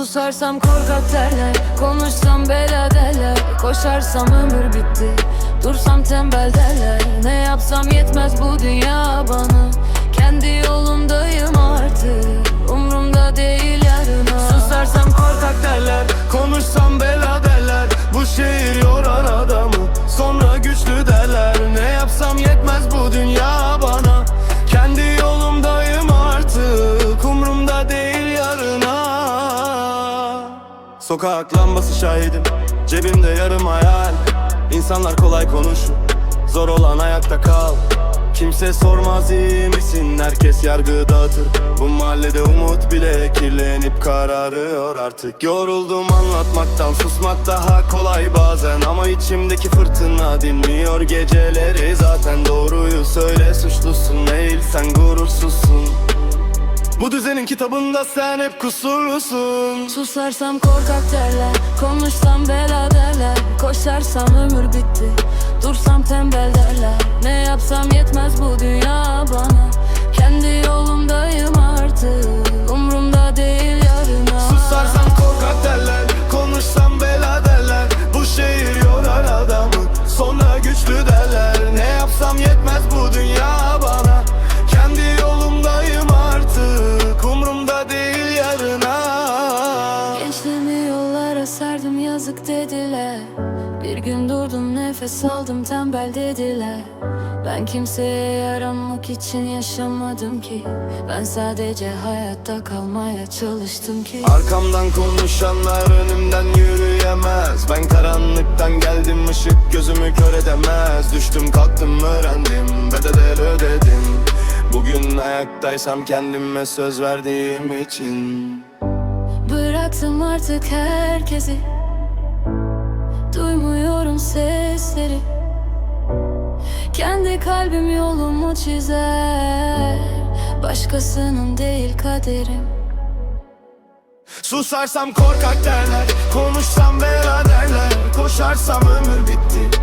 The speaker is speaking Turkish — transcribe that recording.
Susarsam korkak derler Konuşsam bela derler. Koşarsam ömür bitti Dursam tembel derler. Ne yapsam yetmez bu dünya bana. Kendi yolumdayım Sokak lambası şahidim. Cebimde yarım hayal. İnsanlar kolay konuşur. Zor olan ayakta kal. Kimse sormaz iyi misin? Herkes yargı dağıtır. Bu mahallede umut bile kirlenip kararıyor. Artık Yoruldum anlatmaktan Susmak daha kolay bazen. Ama içimdeki fırtına dinmiyor geceleri. Zaten doğruyu söyle suçlusun değil sen gurursuzsun Bu düzenin kitabında sen hep kusurlusun. Susarsam korkak derler Konuşsam bela derler. Koşarsam ömür bitti serdim yazık dediler. Bir gün durdum nefes aldım tembel dediler. Ben kimseye yaranmak için yaşamadım ki. Ben sadece hayatta kalmaya çalıştım ki. Arkamdan konuşanlar önümden yürüyemez. Ben karanlıktan geldim ışık gözümü kör edemez. Düştüm kalktım öğrendim bedel ödedim. Bugün ayaktaysam kendime söz verdiğim için. Bıraktım artık herkesi Duymuyorum sesleri. Kendi kalbim yolumu çizer. Başkasının değil kaderim. Susarsam korkak derler Konuşsam bela derler. Koşarsam ömür bitti